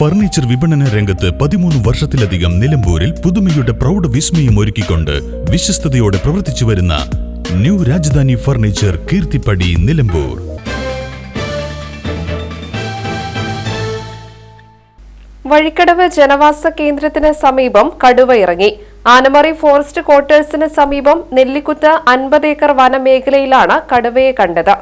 Furniture വിപണന രംഗത്ത് പതിമൂന്ന് വർഷത്തിലധികം നിലമ്പൂരിൽ പുതുമയുടെ പ്രൗഢ വിസ്മയം ഒരുക്കിക്കൊണ്ട് വിശ്വസ്തയോടെ പ്രവർത്തിച്ചു വരുന്ന ന്യൂ രാജധാനി ഫർണിച്ചർ കീർത്തിപ്പടി നിലമ്പൂർ. വഴിക്കടവ് ജനവാസ കേന്ദ്രത്തിന് സമീപം കടുവ ഇറങ്ങി ആനമറി ഫോറസ്റ്റ് ക്വാർട്ടേഴ്സിന് സമീപം നെല്ലിക്കുത്ത് അൻപത് ഏക്കർ വനമേഖലയിലാണ് കടുവയെ കണ്ടത്.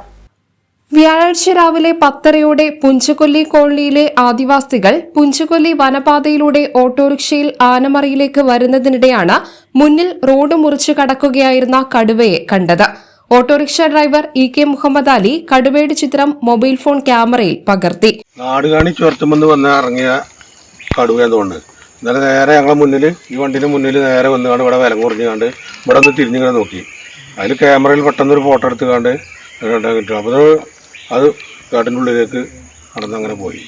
വ്യാഴാഴ്ച രാവിലെ പത്തരയോടെ പുഞ്ചകൊല്ലി കോളനിയിലെ ആദിവാസികൾ പുഞ്ചകൊല്ലി വനപാതയിലൂടെ ഓട്ടോറിക്ഷയിൽ ആനമറയിലേക്ക് വരുന്നതിനിടെയാണ് മുന്നിൽ റോഡ് മുറിച്ച് കടക്കുകയായിരുന്ന കടുവയെ കണ്ടത്. Autorickshaw driver E K Muhammad Ali കടുവയുടെ ചിത്രം മൊബൈൽ ഫോൺ ക്യാമറയിൽ പകർത്തി. നാടുകാണി ചുരത്തുമെന്ന് വന്ന് ഇറങ്ങിയ കടുവയെന്ന് തോന്നുന്നു ഇന്നലെ നേരെ ഞങ്ങളെ മുന്നിൽ ഈ വണ്ടിന്റെ മുന്നിൽ നേരെ വന്നുകൊണ്ട് ഇവിടെ വില കുറഞ്ഞുകൊണ്ട് ഇവിടെ ഒന്ന് തിരിഞ്ഞിങ്ങനെ നോക്കി. അതിൽ ക്യാമറയിൽ പെട്ടെന്നൊരു ഫോട്ടോ എടുത്തുകൊണ്ട് അപ്പോൾ അത് കാട്ടിനുള്ളിലേക്ക് ഉള്ളിലേക്ക് നടന്നങ്ങനെ പോയി.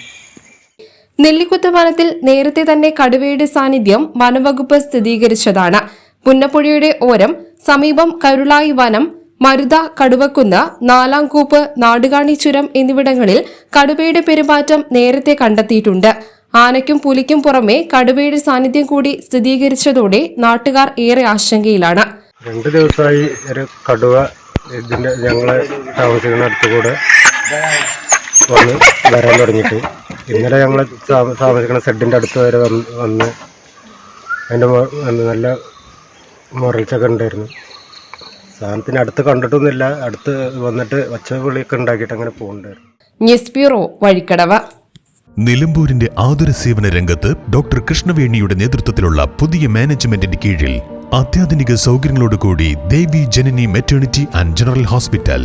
നെല്ലിക്കുത്ത് വനത്തിൽ നേരത്തെ തന്നെ കടുവയുടെ സാന്നിധ്യം വനവകുപ്പ് സ്ഥിരീകരിച്ചതാണ്. പുന്നപ്പുഴയുടെ ഓരം സമീപം കരുളായി വനം മരുത കടുവക്കുന്ന് നാലാംകൂപ്പ് നാടുകാണി ചുരം എന്നിവിടങ്ങളിൽ കടുവയുടെ പെരുമാറ്റം നേരത്തെ കണ്ടെത്തിയിട്ടുണ്ട്. ആനയ്ക്കും പുലിക്കും പുറമെ കടുവയുടെ സാന്നിധ്യം കൂടി സ്ഥിരീകരിച്ചതോടെ നാട്ടുകാർ ഏറെ ആശങ്കയിലാണ്. രണ്ട് ദിവസമായി ഒരു കടുവ ഇതിന്റെ ഞങ്ങളെ താമസിക്കുന്ന അടുത്തുകൂടെ വന്ന് വരാൻ തുടങ്ങിയിട്ട്. ഇന്നലെ ഞങ്ങൾ താമസിക്കുന്ന സെഡിന്റെ അടുത്ത് വരെ വന്ന് വന്ന് വന്ന് നല്ല മുരൾച്ചൊക്കെ ഉണ്ടായിരുന്നു. സാധനത്തിന് അടുത്ത് കണ്ടിട്ടൊന്നുമില്ല. അടുത്ത് വന്നിട്ട് ഒച്ചവിളിയൊക്കെ ഉണ്ടാക്കിയിട്ട് അങ്ങനെ പോകുന്നുണ്ടായിരുന്നു ന്യൂസ് ബ്യൂറോ വഴിക്കടവ. നിലമ്പൂരിന്റെ ആതുര സേവന രംഗത്ത് ഡോക്ടർ കൃഷ്ണവേണിയുടെ നേതൃത്വത്തിലുള്ള പുതിയ മാനേജ്മെന്റിന്റെ കീഴിൽ അത്യാധുനിക സൗകര്യങ്ങളോടുകൂടി Devi Janani maternity and general hospital.